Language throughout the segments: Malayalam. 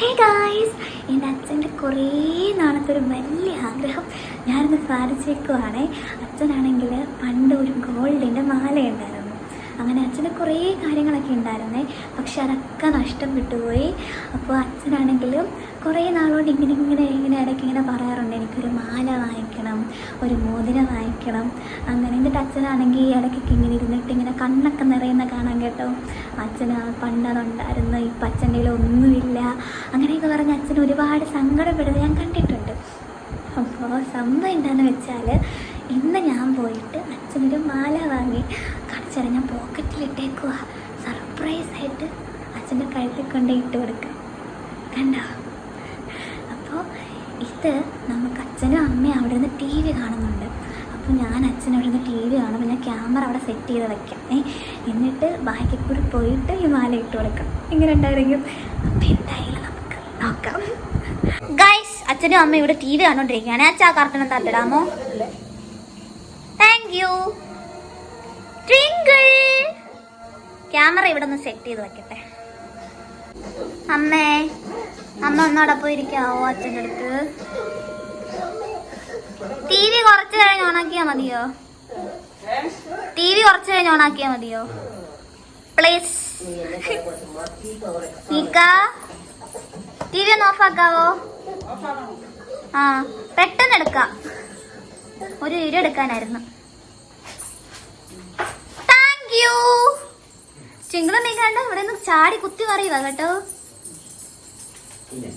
ഹേ ഗായ്സ് എന്റെ അച്ഛന്റെ കുറേ നാളത്തെ ഒരു വലിയ ആഗ്രഹം ഞാനൊന്ന് സാധിച്ചേക്കുവാണേ അച്ഛനാണെങ്കിൽ പണ്ട് ഒരു ഗോൾഡിന്റെ മാല ഉണ്ടായിരുന്നു അങ്ങനെ അച്ഛന് കുറേ കാര്യങ്ങളൊക്കെ ഉണ്ടായിരുന്നേ. പക്ഷെ അതൊക്കെ നഷ്ടപ്പെട്ടു പോയി. അപ്പോൾ അച്ഛനാണെങ്കിലും കുറേ നാളുകൊണ്ട് ഇങ്ങനെ ഇങ്ങനെ ഇങ്ങനെ ഇടയ്ക്ക് ഇങ്ങനെ പറയാറുണ്ട്. എനിക്കൊരു മാല വാങ്ങിക്കണം ഒരു മോതിരം വാങ്ങിക്കണം. അങ്ങനെ എന്നിട്ട് അച്ഛനാണെങ്കിൽ ഇടയ്ക്കൊക്കെ ഇങ്ങനെ ഇരുന്നിട്ട് ഇങ്ങനെ കണ്ണൊക്കെ നിറയുന്ന കാണാൻ കേട്ടോ. അച്ഛന് പണ്ടതുണ്ടായിരുന്നു ഇപ്പം അച്ഛന്റെ ഒന്നുമില്ല. അങ്ങനെയൊക്കെ പറഞ്ഞ് അച്ഛൻ ഒരുപാട് സങ്കടപ്പെടുന്നത് ഞാൻ കണ്ടിട്ടുണ്ട്. അപ്പോൾ സംഭവം എന്താണെന്ന് വെച്ചാൽ ഇന്ന് ഞാൻ പോയിട്ട് അച്ഛനൊരു മാല വാങ്ങി കാണിച്ചാൽ ഞാൻ പോക്കറ്റിലിട്ടേക്കുക സർപ്രൈസായിട്ട് അച്ഛന്റെ കഴുത്തിൽ കൊണ്ട് ഇട്ട് കൊടുക്കാം. കണ്ടോ? ഇത് നമുക്ക് അച്ഛനും അമ്മയും അവിടെ നിന്ന് ടി വി കാണുന്നുണ്ട്. അപ്പോൾ ഞാൻ അച്ഛൻ അവിടെ നിന്ന് ടി വി കാണുമ്പോൾ ഞാൻ ക്യാമറ അവിടെ സെറ്റ് ചെയ്ത് വയ്ക്കാം ഏ എന്നിട്ട് ബാക്കിൽ കൂടി പോയിട്ട് ഈ മാല ഇട്ട് കൊടുക്കാം. ഇങ്ങനെ ഉണ്ടായിരിക്കും. അപ്പം എന്തായാലും നമുക്ക് നോക്കാം. ഗൈസ് അച്ഛനും അമ്മയും ഇവിടെ ടി വി കണ്ടോണ്ടിരിക്കുകയാണ്. അച്ഛാ എന്താ ഇടാമോ താങ്ക് യു ക്യാമറ ഇവിടെ ഒന്ന് സെറ്റ് ചെയ്ത് വെക്കട്ടെ. അമ്മേ. അമ്മ ഒന്നവിടെ പോയിരിക്കാവോ അച്ഛന്റെ അടുത്ത്. ടി വി കുറച്ച് കഴിഞ്ഞ് ഓണാക്കിയാ മതിയോ? ടി വി കുറച്ച് കഴിഞ്ഞ് ഓണാക്കിയാ മതിയോ? പ്ലീസ്. ടി വി ഒന്ന് ഓഫ് ആക്കാവോ ആ പെട്ടെന്ന് എടുക്കാം. ഒരു ഇര എടുക്കാനായിരുന്നു. Thank you. ചിങ്കളും നീക്കാണ്ട് ഇവിടെ നിന്ന് ചാടി കുത്തി പറയുക കേട്ടോ. Guys,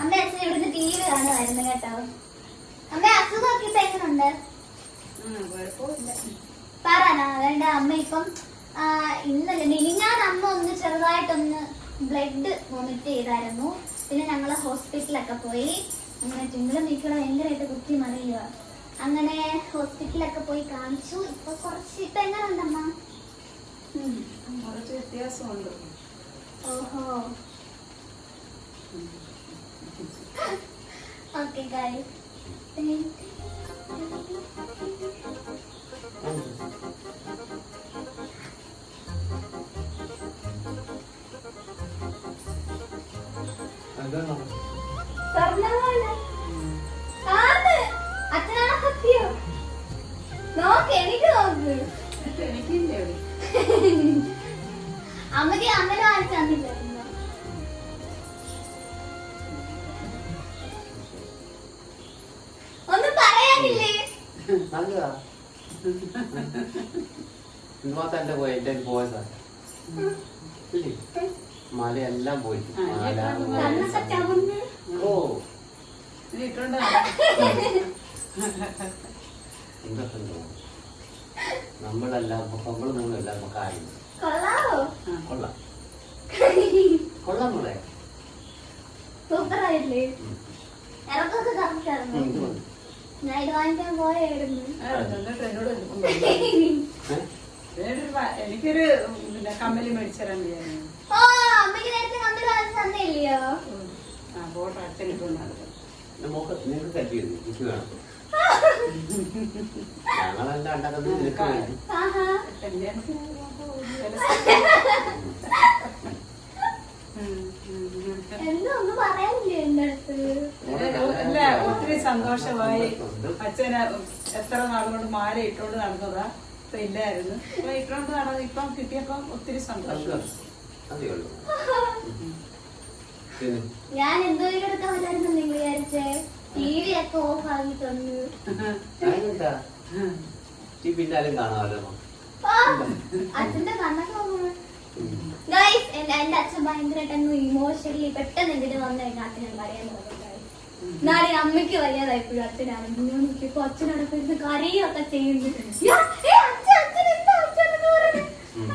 അമ്മ അച്ഛൻ ഇവിടുന്ന് ടി വി കാണുമായിരുന്നു കേട്ടോ. അമ്മ അസുഖമൊക്കെ ഇപ്പൊ എങ്ങനുണ്ട്? പറയാനാ വേണ്ട അമ്മ ഇപ്പം ഇന്നലെ മിനിഞ്ഞാൻ അമ്മ ഒന്ന് ചെറുതായിട്ടൊന്ന് ബ്ലഡ് വൊമിറ്റ് ചെയ്തായിരുന്നു. പിന്നെ ഞങ്ങൾ ഹോസ്പിറ്റലൊക്കെ പോയി. അങ്ങനെ ചിങ്ങളും നീക്കളെ ഭയങ്കരമായിട്ട് കുത്തി മറിയുക അങ്ങനെ ഹോസ്പിറ്റലൊക്കെ പോയി കാണിച്ചു. ഇപ്പൊ കുറച്ച് ഇപ്പൊ എങ്ങനെയുണ്ടമ്മ ഉം. കുറച്ച് വ്യത്യാസമുണ്ട് ഓഹോ ഓക്കെ ഗൈസ് സ്വർണമാണ് അമ്മയ്ക്ക് അമ്മനെ വാങ്ങിച്ചു തന്നില്ലായിരുന്നു ഒന്നും പറയാനില്ലേ? ഇന്നത്തെ പോയി എന്റെ പോയതാ മലയെല്ലാം പോയി. ഓ. എന്തൊക്കെ? നമ്മളെല്ലാം മൂന്നെല്ലാം നമുക്ക് ആരും കൊള്ളാവോ? കൊള്ളാം. കൊള്ളാം മോളെ. സൂപ്പർ ആയില്ലേ ഇറക്കൊക്കെ കറക്റ്റ് ആയിരുന്നു. ഞാൻ ഇത് വാങ്ങിക്കാൻ പോയായിരുന്നു എനിക്കൊരു പിന്നെ കമ്മൽ മേടിച്ചതരാൻ ചെയ്യായിരുന്നു ഓ അമ്മയ്ക്ക് നേരത്തെ കമ്പി വാങ്ങിച്ചു തന്നില്ലയോ? ആ ഫോട്ടോ അച്ഛനിട്ടുണ്ടാകും എന്റെ മോക്ക് നിനക്ക് കല്ലിയത് എനിക്ക് വേണം. ഞങ്ങളെല്ലാം ഉണ്ടാക്കുന്നത് നിനക്ക് വേണ്ടി. അല്ല ഒത്തിരി സന്തോഷമായി. അച്ഛന് എത്ര നാളുകൊണ്ട് മാല ഇട്ടോണ്ട് നടന്നതാ? ഇപ്പൊ ഇല്ലായിരുന്നു. അപ്പൊ ഇട്ടോണ്ട് നടന്നത് ഇപ്പം കിട്ടിയപ്പം ഒത്തിരി സന്തോഷം. ഞാൻ എന്തോ എടുക്കാൻ പറ്റായിരുന്നു നിങ്ങൾ വിചാരിച്ചേ. ടി വി ഒക്കെ ഓഫ് ആക്കി തന്നു അതിനെന്താ? ഈ പിന്നാലും കാണാമല്ലോ. അച്ഛന്റെ കണ്ണൊക്കെ നോക്കണം. ഗൈസ് എന്റെ എന്റെ അച്ഛൻ ഭയങ്കരമായിട്ട് ഇമോഷണലി പെട്ടെന്ന് എന്തിനു വന്നു കഴിഞ്ഞാൽ അച്ഛനെ പറയാൻ തുടങ്ങും നാളെ അമ്മയ്ക്ക് വയ്യാതായിപ്പോഴും അച്ഛനാണെങ്കിൽ ഞാൻ നോക്കിയപ്പോ അച്ഛനോടൊപ്പം ഇരുന്ന് കരയൊക്കെ ചെയ്യുന്നു. ഞാൻ, ഏ, അച്ഛൻ, അച്ഛൻ എന്താ അച്ഛൻ എന്നൊക്കെ പറഞ്ഞ്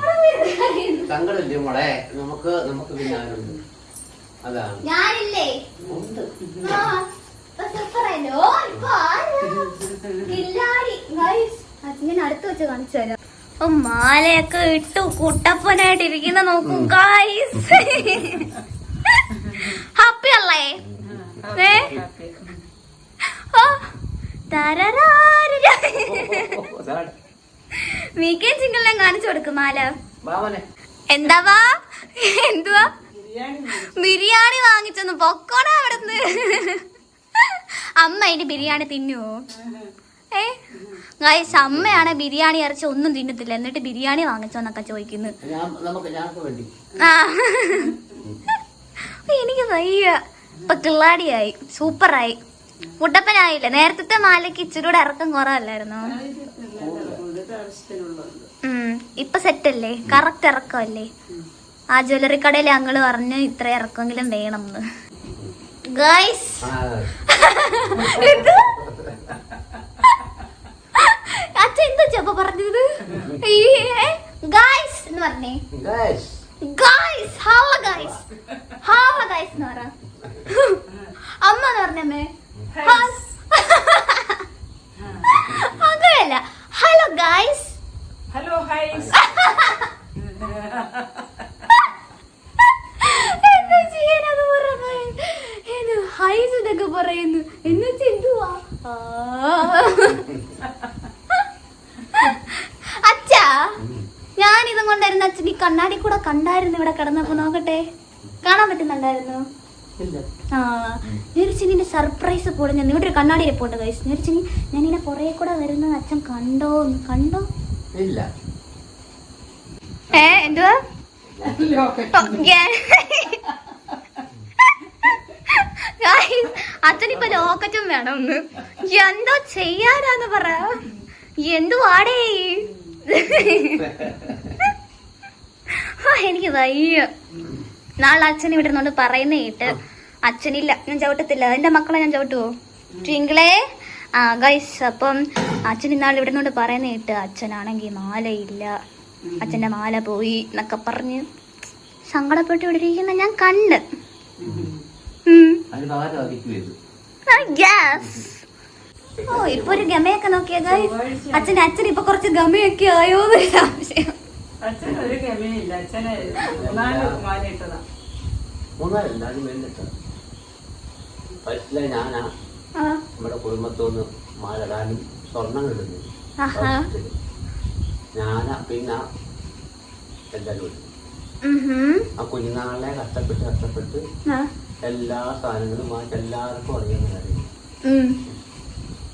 അവിടെ സങ്കടമില്ലേ മോളെ? നമുക്ക് നമുക്ക് പിന്നാലുണ്ട് അതാണ്. ഞാനില്ലേ? ഉണ്ട്. കില്ലാടി ഞാൻ അടുത്ത് വെച്ച് കാണിച്ചു തരാം. മാലയൊക്കെ ഇട്ടു. കുട്ടപ്പനായിട്ട് ഇരിക്കുന്ന നോക്കൂ. ഗൈസ് ഹാപ്പി അല്ലേ? ഏ? ഓ, കാണിച്ചു കൊടുക്കും മാല. എന്താവാ എന്തുവാ? ബിരിയാണി. വാങ്ങിച്ചൊന്ന് പൊക്കോണ അവിടുന്ന്. അമ്മ ഇനി ബിരിയാണി തിന്നുവോ? ഏ? ഗൈസ് അമ്മയാണ് ബിരിയാണി ഇറച്ചി ഒന്നും തിന്നത്തില്ല. എന്നിട്ട് ബിരിയാണി വാങ്ങിച്ചോന്നൊക്കെ ചോദിക്കുന്നു. എനിക്ക് വയ്യ. ഇപ്പൊ കിള്ളാടിയായി. സൂപ്പറായി. മുട്ടപ്പനായില്ല? നേരത്തെ മാലയ്ക്ക് ഇച്ചിരി കൂടെ ഇറക്കം കുറവല്ലായിരുന്നോ? ഇപ്പൊ സെറ്റല്ലേ? കറക്റ്റ് ഇറക്കമല്ലേ? ആ ജ്വല്ലറി കടയിൽ അങ്ങൾ പറഞ്ഞു ഇത്ര ഇറക്കമെങ്കിലും വേണം ഗൈസ്. ആ അച്ഛൻ എന്താ ചെപ്പ പറഞ്ഞത്? ഗൈസ് എന്ന് പറഞ്ഞേ. Guys guys hello guys guys guys എന്ന് പറ. അമ്മ എന്ന് പറഞ്ഞമ്മേ അങ്ങനെയല്ല. ഹലോ ഗൈസ് ഹലോ ഹൈസ് എന്താ ചെയ്യാനത് പറയുന്നത് എന്ന് ഹൈസ് എന്നൊക്കെ പറയുന്നു എന്ന് വെച്ചാ എന്തുവാ ആ. അച്ഛാ ഞാൻ അച്ഛൻ ഈ കണ്ണാടി കൂടെ കണ്ടായിരുന്നു ഇവിടെ കിടന്നപ്പോ. നോക്കട്ടെ. കാണാൻ പറ്റുന്നുണ്ടായിരുന്നു? ആ. നെരിച്ചിനിന്റെ സർപ്രൈസ് പോലെ ഞാൻ ഇവിടെ ഒരു കണ്ണാടി റിപ്പോർട്ട് കഴിച്ചു നെരിച്ചിനി ഞാൻ ഇങ്ങനെ പുറകെ കൂടെ വരുന്നത് അച്ഛൻ കണ്ടോ? കണ്ടോ? ഇല്ല. ഏ എന്തുവാ? അച്ഛനിപ്പൊ ലോക്കറ്റും വേണം ഒന്ന്. എന്തോ ചെയ്യാനാന്ന് പറ. എന്തുവാടേ? എനിക്ക് വയ്യ. നാളെ അച്ഛൻ ഇവിടെ നിന്നോണ്ട് പറയുന്ന കേട്ട് അച്ഛനില്ല ഞാൻ ചവിട്ടത്തില്ല. എന്റെ മക്കളെ ഞാൻ ചവിട്ടുവോ? ട്വിങ്കിളേ. ആ ഗൈസ് അപ്പം അച്ഛൻ ഇന്നാൾ ഇവിടെ നിന്നോണ്ട് പറയുന്ന കേട്ട് അച്ഛനാണെങ്കിൽ മാലയില്ല. അച്ഛന്റെ മാല പോയി എന്നൊക്കെ പറഞ്ഞ് സങ്കടപ്പെട്ട് ഇവിടെ ഇരിക്കുന്ന ഞാൻ കണ്ട്. ഓ ഇപ്പൊ ഒരു ഗമയൊക്കെ നോക്കിയ ഗൈസ് അച്ഛൻ അച്ഛൻ ഇപ്പൊ കുറച്ച് ഗമയൊക്കെ ആയോ എന്നൊരു സംശയം. അച്ഛൻ ഒരു അച്ഛനെ മൂന്നാൽ മാല ഇട്ടതാ. മൂന്നാലല്ല അത് വേണ്ടിട്ട് ഫസ്റ്റിലെ ഞാനാ ആ, നമ്മുടെ കുടുംബത്തോന്ന് മാലടാനും സ്വർണം കിട്ടുന്നു. ആഹാ. ഞാനാ പിന്നെ എല്ലാവരും. ആ കുഞ്ഞുനാളെ കഷ്ടപ്പെട്ട് കഷ്ടപ്പെട്ട് ആ, എല്ലാ സാധനങ്ങളും വാങ്ങിച്ച് എല്ലാവർക്കും അറിയുന്ന കാര്യം.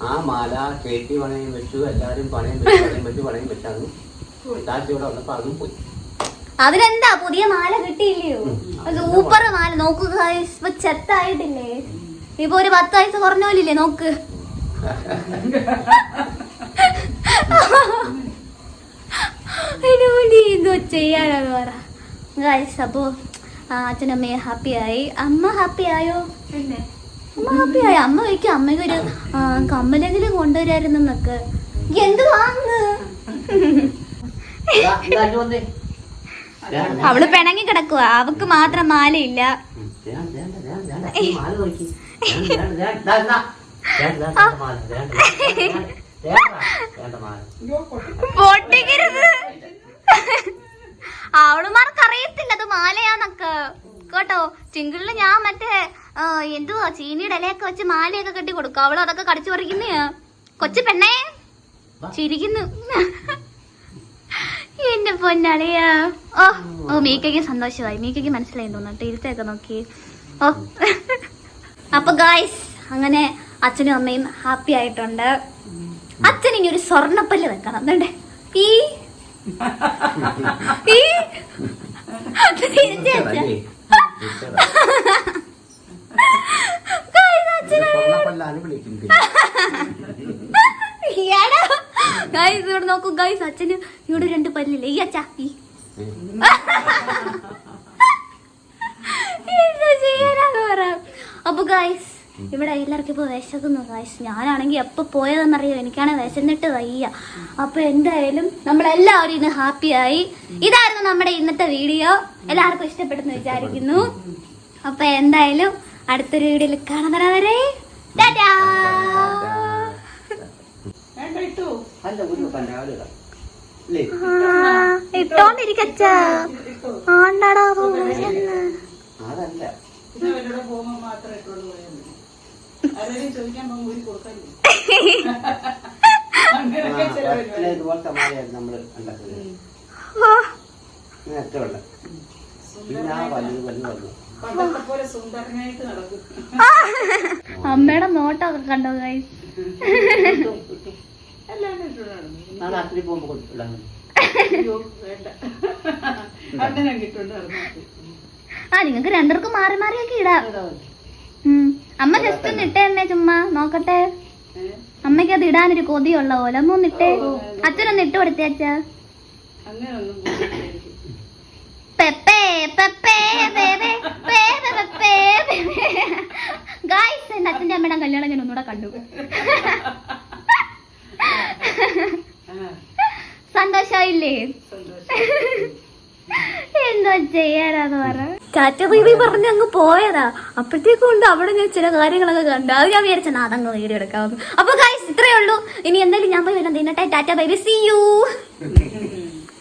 ആ മാല കേട്ടി പണയം വെച്ചു എല്ലാവരും പണയം വെച്ചു പണയം വെച്ചു പണയം വെച്ചാണ് ലാസ്റ്റ് ഇവിടെ വന്നപ്പോ അതും പോയി. അതിനെന്താ പുതിയ മാല കിട്ടിയില്ലയോ? സൂപ്പർ മാല. നോക്കുക. ഇപ്പൊ ചെത്തായിട്ടില്ലേ? ഇപ്പൊ ഒരു പത്ത് വയസ്സ് കുറഞ്ഞ പോലില്ലേ നോക്ക്. അതിന് വേണ്ടി എന്തോ ചെയ്യാനാന്ന് പറ. ഗൈസ് അപ്പോ അച്ഛനമ്മയെ ഹാപ്പി ആയി അമ്മ ഹാപ്പി ആയോ അമ്മ ഹാപ്പി ആയി അമ്മ വയ്ക്കും അമ്മയ്ക്ക് ഒരു കമ്മലെങ്കിലും കമ്മലെങ്കിലും കൊണ്ടുവരായിരുന്നെന്നൊക്കെ. എന്ത് വാങ്ങ് അവൾ പിണങ്ങി കിടക്കുക അവക്ക് മാത്രം മാലയില്ല. പൊട്ടിക്കരുത്. അവളുമാർക്ക് അറിയത്തില്ല. അത് മാലയാന്നൊക്കെ. കേട്ടോ? ചിങ്കിളിൽ ഞാൻ മറ്റേ എന്തുവാ ചീനിയുടെ ഇലയൊക്കെ വെച്ച് മാലയൊക്കെ കെട്ടി കൊടുക്കും അവൾ അതൊക്കെ കടിച്ചു പറിക്കുന്നയാ. കൊച്ചു പെണ്ണേ. ചിരിക്കുന്നു. എന്റെ പൊന്നളിയാ. ഓ ഓ മീക്കയ്ക്ക് സന്തോഷമായി. മീക്കയ്ക്ക് മനസ്സിലായി തോന്നുന്നു. ഇരുത്തൊക്കെ നോക്കി. ഓ. അപ്പൊ ഗായ്സ് അങ്ങനെ അച്ഛനും അമ്മയും ഹാപ്പി ആയിട്ടുണ്ട്. അച്ഛൻ ഇനി ഒരു സ്വർണപ്പല്ല് വെക്കണം. എന്നുണ്ടേ ഈ? ഈ? തിരിച്ച് Guys, ഇവിടെ നോക്കൂ. ഗൈസ് അച്ഛന് ഇവിടെ രണ്ട് പല്ലില്ലേ? ഈ അച്ഛാ ഈ. അപ്പൊ ഗൈസ് ഇവിടെ എല്ലാവർക്കും ഇപ്പൊ വിശക്കുന്നു. ഗൈസ് ഞാനാണെങ്കിൽ എപ്പോ പോയതെന്നറിയോ? എനിക്കാണെങ്കിൽ വിശന്നിട്ട് വയ്യ. അപ്പൊ എന്തായാലും നമ്മളെല്ലാവരും ഇന്ന് ഹാപ്പിയായി ഇതായിരുന്നു നമ്മുടെ ഇന്നത്തെ വീഡിയോ എല്ലാവർക്കും ഇഷ്ടപ്പെട്ടെന്ന് വിചാരിക്കുന്നു. അപ്പൊ എന്തായാലും അടുത്തൊരു വീഡിയോയിൽ കാണുന്നവരെ വരെ ടാറ്റാ വേണ്ട ഇട്ടു അല്ല ഒരു വെക്കാൻ രാവിലെ ഇടാം. ഇല്ലേ? ഇട്ടോണ്ടിരിക്കച്ചാ ഇട്ടു ആണ്ടടാ അതല്ല പിന്നെ അവരുടെ പോകുമ്പോ മാത്രം ഇട്ടോണ്ട് പോയാൽ മതി ആരെങ്കിലും ചോദിക്കാൻ പോകുമ്പോൾ ഊരി കൊടുക്കരുത് ആ, അങ്ങനെയൊക്കെ ഇതുപോലത്തെ ഉണ്ടാക്കുന്നത് നേരത്തെ ഉള്ള. പിന്നെ ആ വലുത് വലുത് വന്നു അമ്മയുടെ നോട്ടൊക്കെ കണ്ടോ ഗൈസ് എല്ലാവരും നാളെ പോകുമ്പോൾ കൊടുത്തിടാൻ അയ്യോ വേണ്ട അങ്ങനെ കിട്ടുകൊണ്ട് നടന്നു ആ നിങ്ങക്ക് രണ്ടർക്കും മാറി മാറിയൊക്കെ ഇടാം ഉം. അമ്മ ജസ്റ്റ് ഒന്ന് ഇട്ടേ എന്നെ ചുമ്മാ നോക്കട്ടെ അമ്മയ്ക്ക് അത് ഇടാനൊരു കൊതിയുള്ള പോലെ അമ്മ ഒന്ന് ഇട്ടേ അച്ഛനൊന്ന് ഇട്ട് കൊടുത്തേ അച്ഛ അങ്ങനൊന്നും പോയിട്ടില്ല. പെപ്പേ പെപ്പേ ബേബേ ബേബേ പെപ്പേ ബേബേ ഗായ്സ് എന്റെ അച്ഛന്റെ അമ്മയുടെ കല്യാണം ഞാൻ ഒന്നുകൂടെ കണ്ടു ആ, സന്തോഷമായില്ലേ? എന്താ ചെയ്യാനാന്ന് പറ. ചാറ്റ ബൈബി പറഞ്ഞ് അങ്ങ് പോയതാ. അപ്പോഴത്തേക്കും ഉണ്ട് അവിടെ ഞാൻ ചില കാര്യങ്ങളൊക്കെ കണ്ടു. അത് ഞാൻ വിചാരിച്ച അതങ്ങ് വീഡിയോ എടുക്കാവുന്നു അപ്പൊ ഗൈസ് ഇത്രയേ ഉള്ളൂ. ഇനി എന്തായാലും ഞാൻ പോയി വരാം തിന്നട്ടെ tata bye bye see you